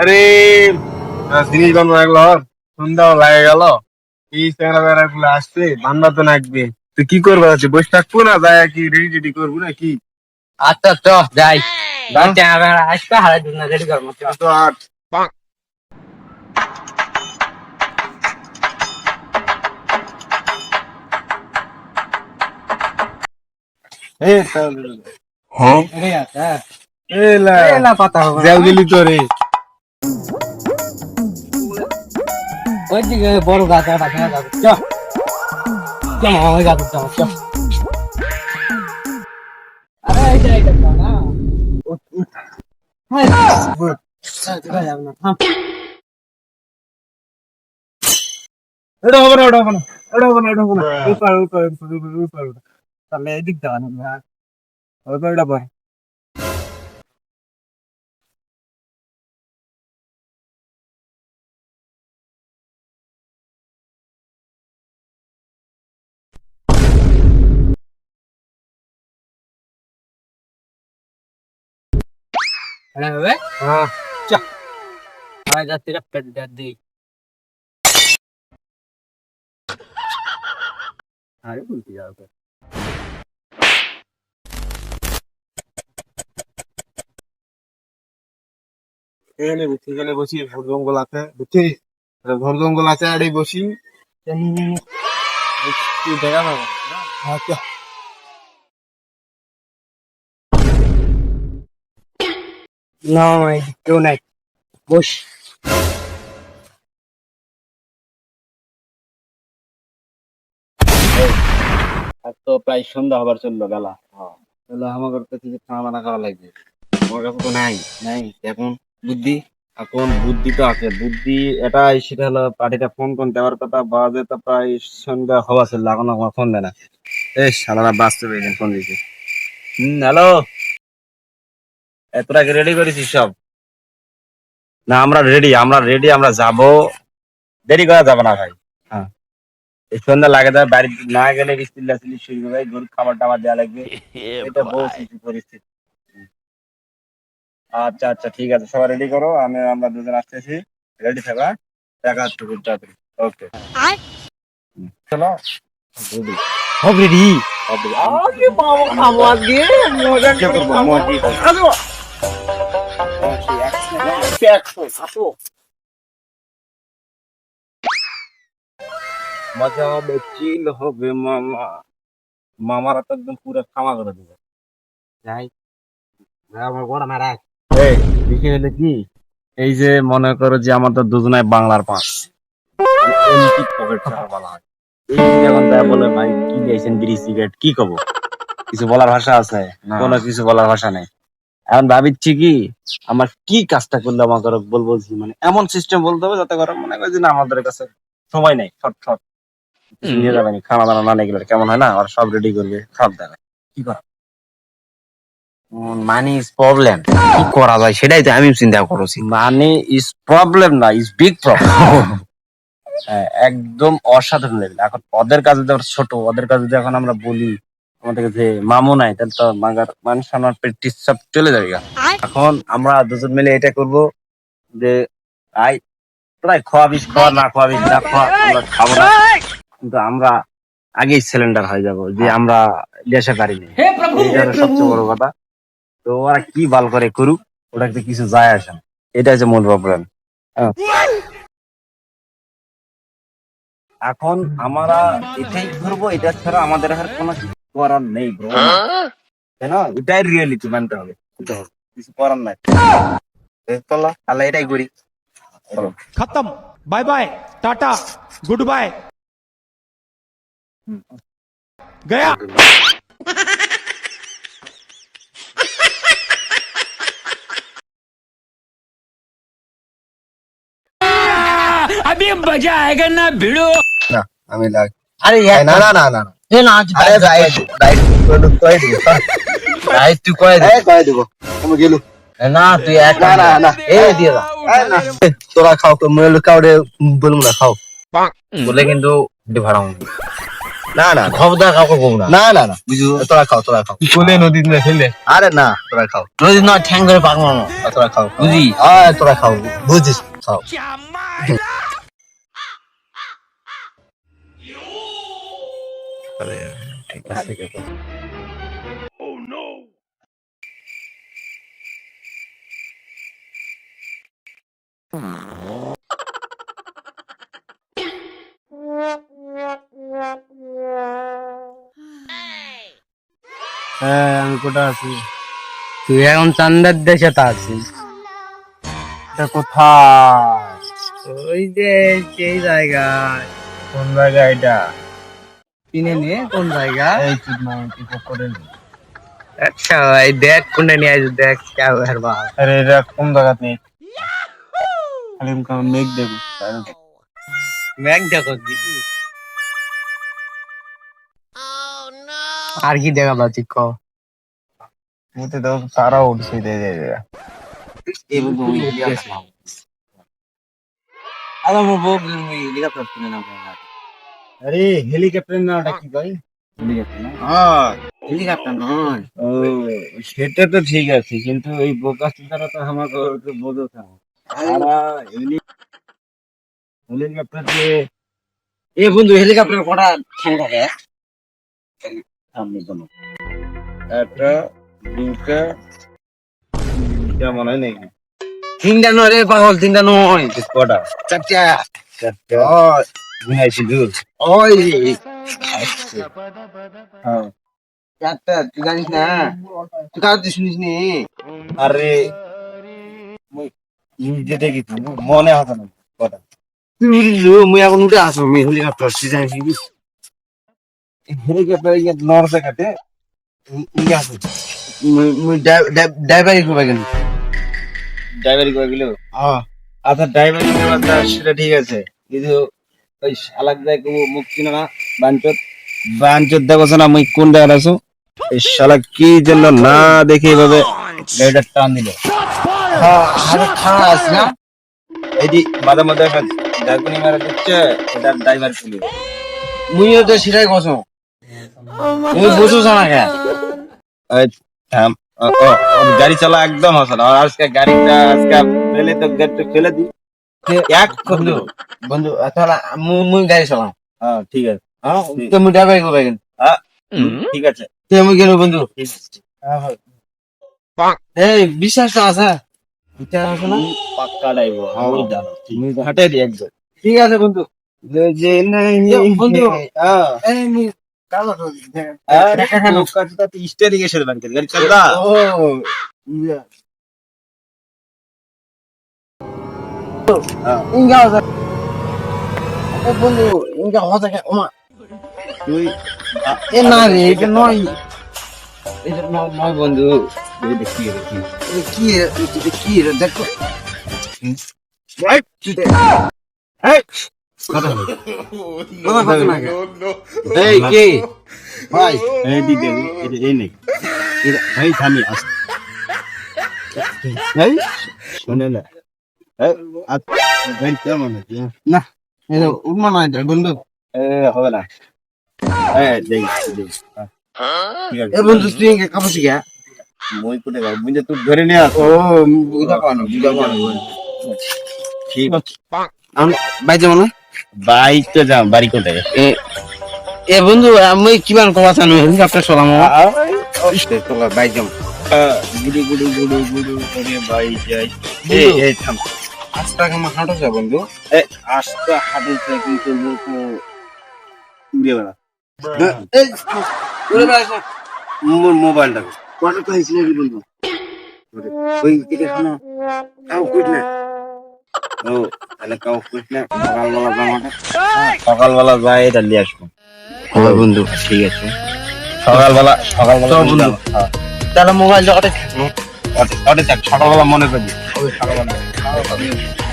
আরে জিনিস বান্ধব লাগল। সন্ধ্যাও লাগে গেল। এই চেহারা বেড়া গুলো আসছে বান্ধা তো নাকবে। তুই কি করব? আছে বসে থাকব না? যায় কি রেডি টেডি করব না কি আচ্ছা চ যাই। দিন রেডি করব তো আর এ তাহলে। রে আচ্ছা এ লা এ হবে যাও গেলি তো রে। ওইদিকে বড় গাছ একটা দেখা যাবে চ চ মামা ওই গাছ চ চ আরে এইটা এইটা না হ্যাঁ দেখা যাবে না থাম। এটা হবে না ওটা হবে না। ওটা হবে না ওটা হবে না। ওই পার ওই পার ওই পার, ওই পার, ওই পার। তাহলে এদিক দেওয়া না হ্যাঁ। ওই পার ওটা পার। এটা হবে হ্যাঁ পেট দেওয়ার দিই আরে বলতে যাবে এখানে বসি এখানে বসি ঘর জঙ্গল আছে বুঝছিস ঘর জঙ্গল আছে আর বসি। দেখা পাবো আচ্ছা। না মাই কেউ নাই। বস। আর তো প্রায় সন্ধ্যা হবার চলল বেলা। তাহলে আমাদের কাছে কিছু খাওয়া লাগবে? আমার কাছে তো নাই। নাই? এখন? বুদ্ধি? এখন বুদ্ধি তো আছে। বুদ্ধি এটাই সেটা হলো পার্টিটা ফোন কোন দেওয়ার কথা বাজে তো প্রায় সন্ধ্যা হওয়া ছিল এখন আমার ফোন দেয় না। এই সালারা বাস্তবে ফোন দিয়েছে হুম হ্যালো তোরা কি রেডি করেছিস সব? না আমরা রেডি আমরা রেডি আমরা যাব। দেরি করা যাবে না ভাই। হ্যাঁ। এই সন্ধ্যা লাগে দেয় বাড়ি না গেলে চিল্লা চিল্লি শুরু হবে? গরু খাবার টাবার দেওয়া লাগবে। এটা বহু কিছু পরিস্থিতি। আচ্ছা আচ্ছা ঠিক আছে সবাই রেডি করো। আমি আমরা দুজন আসতেছি। রেডি থাকা দেখা হচ্ছে খুব তাড়াতাড়ি। ওকে চলো। রেডি সব রেডি হবে খাবার দিয়ে মজা কি করব? মজি হবে মামা তো একদম পুরো খামা করে দেবে যাই আমার বড় মারা এই বিষয় হলো কি এই যে মনে করো যে আমাদের দুজনায় বাংলার পাঁচ পকেট বলা হয় এই বলে ভাই কি দিয়েছেন বিড়ি সিগারেট কি কব কিছু বলার ভাষা আছে কোনো কিছু বলার ভাষা নেই এখন ভাবিচ্ছি কি আমার কি কাজটা করলে আমাকে বলব মানে এমন সিস্টেম বলতে হবে যাতে করে মনে করে যে না আমাদের কাছে সময় নেই শর্ট শর্ট। নিয়ে যাবেন খানা দানা না নিয়ে কেমন হয় না আর সব রেডি করবে খাবার দেবে কি করা? মানি ইজ প্রবলেম কি করা যায় সেটাই তো আমি চিন্তা করছি। মানি ইজ প্রবলেম না ইজ বিগ প্রবলেম একদম অসাধারণ লেভেল এখন ওদের কাছে যদি আমরা ছোট ওদের কাছে যদি এখন আমরা বলি আমাদের কাছে মামু নাই তাহলে তো মাগার মানুষ আমার প্র্যাকটিস সব চলে যাবে এখন আমরা দুজন মিলে এটা করব যে আই প্রায় খোয়াবিস খাওয়া না খোয়াবিস না খাওয়া আমরা খাব না। কিন্তু আমরা আগেই সিলিন্ডার হয়ে যাব যে আমরা সবচেয়ে বড় কথা তো ওরা কি বাল করে করুক ওটাতে কিছু যায় আসে না। এটা হচ্ছে মূল প্রবলেম এখন আমরা এটাই করব এটা ছাড়া আমাদের আর কোনো করার নেই ব্রো কেন এটাই রিয়েলিটি মানতে হবে বুঝতে হবে। কিছু করার নাই এ, চলো তাহলে এটাই করি চলো खत्म bye bye tata goodbye गया अभी मजा आएगा ना भिड़ो না আমি লাগ আরে এই, না না না না না। এ না আজ আরে রাইট রাইট কয়ে দিব। ভাই তুই কয় দে। এই কয়ে দিব। আমি গেলু। না তুই এক না না না। এ দিয়ে না। এ, তোরা খাও তো মই কাউরে বলব না খাও। বলে কিন্তু ভাড়া না না খবরদার কাউকে বলব না। না না না। বুঝু তোরা খাও তোরা খাও। কি কোলে নদীতে না ফেলে আরে না তোরা খাও। যদি না ঠ্যাং ধরে পাকবো না তোরা খাও। বুঝি? আয় তোরা খাও। বুঝিস। খাও। হ্যাঁ আমি কোথায় আছি? তুই এখন চান্দার দেশে তা আছিস। কোথায়? ওই যে সেই জায়গায়। কোন জায়গা এটা? কিনে নিয়ে কোন জায়গা? এই চিটমাউন্টি করে আচ্ছা ভাই দেখ কোনে নিয়ে আইজ দেখ क्या হর এটা কোন জায়গা নেই মেঘ দেব মেঘ দেখো আর কি দেখা পাচ্ছি ক? মুতে উঠছে দে দে আরে হেলিকপ্টার না ওটা কি ভাই? হ্যাঁ। সেটা তো ঠিক আছে কিন্তু এই বোকা সুতারা তো আমাকে একটু বোঝো হেলিকপ্টার দিয়ে এ বন্ধু হেলিকপ্টার কটা থাকে? সামনে কোনো একটা দুটা তিনটা মনে হয় নাকি? তিনটা নয় রে পাগল তিনটা নয়। কটা? চারটা। চারটা। ওই তুই জানিস না তুই কার শুনিস নি আরে দেখি মনে হবে না তুই বুঝিস মুই এখন উঠে আসো মুই হেলিকপ্টার তুই জানিস হেলিকপ্টার ইয়ে কাটে ড্রাইভারি করবে কেন ড্রাইভারি করে গেল আচ্ছা ড্রাইভারি সেটা ঠিক আছে কিন্তু ওই শালাক মুক্তি না, বাঞ্চত। দেখো না মুই কোন জায়গায় আছো? এই শালা, কি জন্য না দেখে এইভাবে গাড়িটা টান দিল। খাড়া আছে না। মাঝে মাঝে একটা ঝাঁকুনি মারা দিচ্ছে এটা ড্রাইভার ছিল মুইও তো সেটাই কসো তুমি বুঝছ না কে? এই, থাম। গাড়ি চালা একদম আসলে, আর আজকে গাড়িটা, আজকে ফেলে তো গাড়িটা ফেলে দি এক বন্ধু বন্ধু তাহলে মুই গাড়ি চালাম হ্যাঁ ঠিক আছে। হ্যাঁ তো মুই করবে কেন ঠিক আছে। তুই আমি গেল বন্ধু? ঠিক এই বিশ্বাস তো আছে। না? পাক্কা ড্রাইভার হ্যাঁ। তুমি হাঁটে দি ঠিক আছে বন্ধু। যে নাই বন্ধু। হ্যাঁ। এই মুই কালো তো আরে লোকা তো তাতে স্টিয়ারিং এসে ব্যাংকের। গাড়ি চালা। ও ইঙ্গা আছে এ বন্ধু ইঙ্গা হতে কে ওমা তুই এ না রে এটা নয় এটা নয় বন্ধু দেখি দেখি কি এই এই ভাই শুনে না না এটা উঠমা নয় এটা বন্ধু। এ হবে না। এই দেখ দেখ এ বন্ধু তুই ইঙ্গা কাপড় মই কোটে গা মুই তুই ধরে নিয়ে আস ও বুঝা পানো বুঝা পানো ঠিক। আমি ভাই যেমন বাইক তো যাও বাড়ি কোথায়? এ এ বন্ধু আমি কিমান কথা জানো হেলিকপ্টার চলাম চলা ভাই যেমন গুডু গুডু গুডু গুডু করে বাই যাই। এই আস্তা কামা হাঁটো যা বন্ধু। এ আস্তে হাঁটুতে কিন্তু উড়ে বেড়া। মোর মোবাইলটা কি বন্ধু? ওই এটা শোনো কইট না। ও তাহলে কাউ না সকালবেলা জামাটা। সকালবেলা যাই এটা নিয়ে আসব। হ্যাঁ বন্ধু। ঠিক আছে। সকালবেলা সকালবেলা বন্ধু। হ্যাঁ তাহলে মোবাইল জগতে ওটা থাক সকালবেলা মনে করবি সকালবেলা Exatamente.